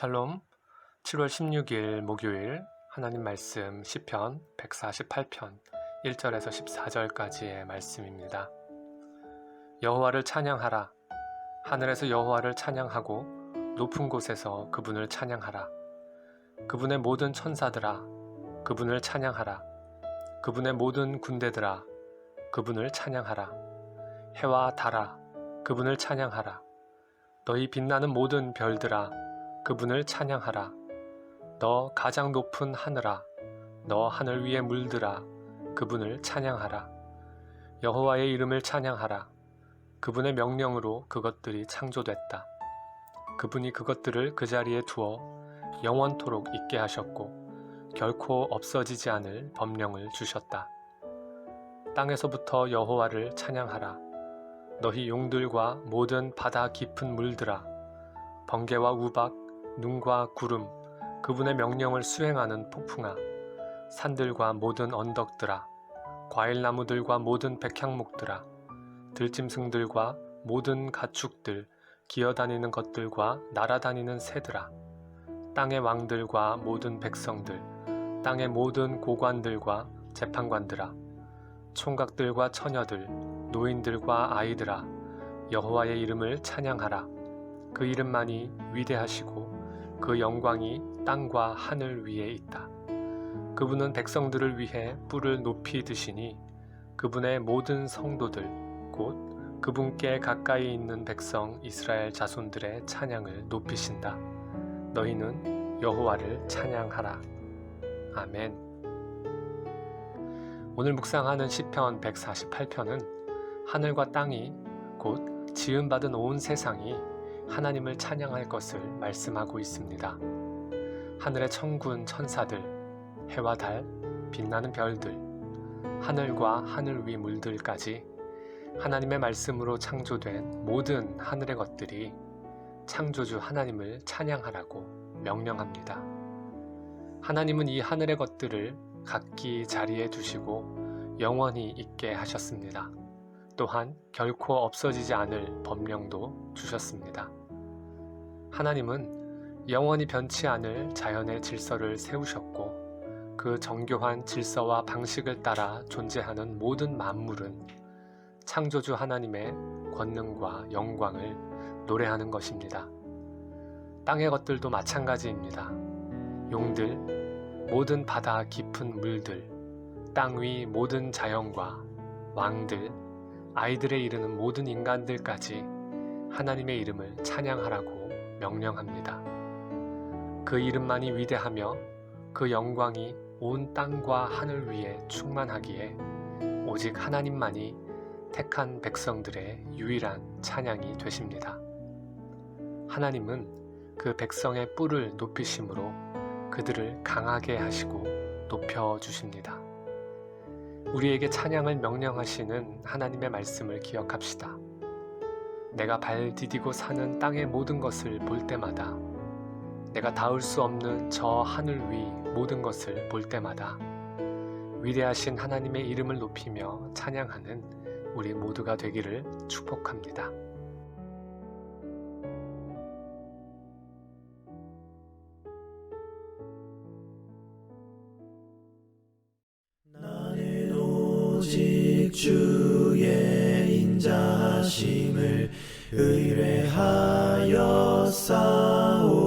샬롬 7월 16일 목요일 하나님 말씀 시편 148편 1절에서 14절까지의 말씀입니다. 여호와를 찬양하라. 하늘에서 여호와를 찬양하고 높은 곳에서 그분을 찬양하라. 그분의 모든 천사들아 그분을 찬양하라. 그분의 모든 군대들아 그분을 찬양하라. 해와 달아 그분을 찬양하라. 너희 빛나는 모든 별들아 그분을 찬양하라. 너 가장 높은 하늘아, 너 하늘 위에 물들아, 그분을 찬양하라. 여호와의 이름을 찬양하라. 그분의 명령으로 그것들이 창조됐다. 그분이 그것들을 그 자리에 두어 영원토록 있게 하셨고 결코 없어지지 않을 법령을 주셨다. 땅에서부터 여호와를 찬양하라. 너희 용들과 모든 바다 깊은 물들아, 번개와 우박, 눈과 구름, 그분의 명령을 수행하는 폭풍아, 산들과 모든 언덕들아, 과일나무들과 모든 백향목들아, 들짐승들과 모든 가축들, 기어다니는 것들과 날아다니는 새들아, 땅의 왕들과 모든 백성들, 땅의 모든 고관들과 재판관들아, 총각들과 처녀들, 노인들과 아이들아, 여호와의 이름을 찬양하라. 그 이름만이 위대하시고 그 영광이 땅과 하늘 위에 있다. 그분은 백성들을 위해 뿔을 높이 드시니 그분의 모든 성도들 곧 그분께 가까이 있는 백성 이스라엘 자손들의 찬양을 높이신다. 너희는 여호와를 찬양하라. 아멘. 오늘 묵상하는 시편 148편은 하늘과 땅이 곧 지음받은 온 세상이 하나님을 찬양할 것을 말씀하고 있습니다. 하늘의 천군 천사들, 해와 달, 빛나는 별들, 하늘과 하늘 위 물들까지 하나님의 말씀으로 창조된 모든 하늘의 것들이 창조주 하나님을 찬양하라고 명령합니다. 하나님은 이 하늘의 것들을 각기 자리에 두시고 영원히 있게 하셨습니다. 또한 결코 없어지지 않을 법령도 주셨습니다. 하나님은 영원히 변치 않을 자연의 질서를 세우셨고 그 정교한 질서와 방식을 따라 존재하는 모든 만물은 창조주 하나님의 권능과 영광을 노래하는 것입니다. 땅의 것들도 마찬가지입니다. 용들, 모든 바다 깊은 물들, 땅 위 모든 자연과 왕들, 아이들에 이르는 모든 인간들까지 하나님의 이름을 찬양하라고 명령합니다. 그 이름만이 위대하며 그 영광이 온 땅과 하늘 위에 충만하기에 오직 하나님만이 택한 백성들의 유일한 찬양이 되십니다. 하나님은 그 백성의 뿔을 높이심으로 그들을 강하게 하시고 높여 주십니다. 우리에게 찬양을 명령하시는 하나님의 말씀을 기억합시다. 내가 발 디디고 사는 땅의 모든 것을 볼 때마다 내가 닿을 수 없는 저 하늘 위 모든 것을 볼 때마다 위대하신 하나님의 이름을 높이며 찬양하는 우리 모두가 되기를 축복합니다. 오직 주의 인자심을 의뢰하여 싸우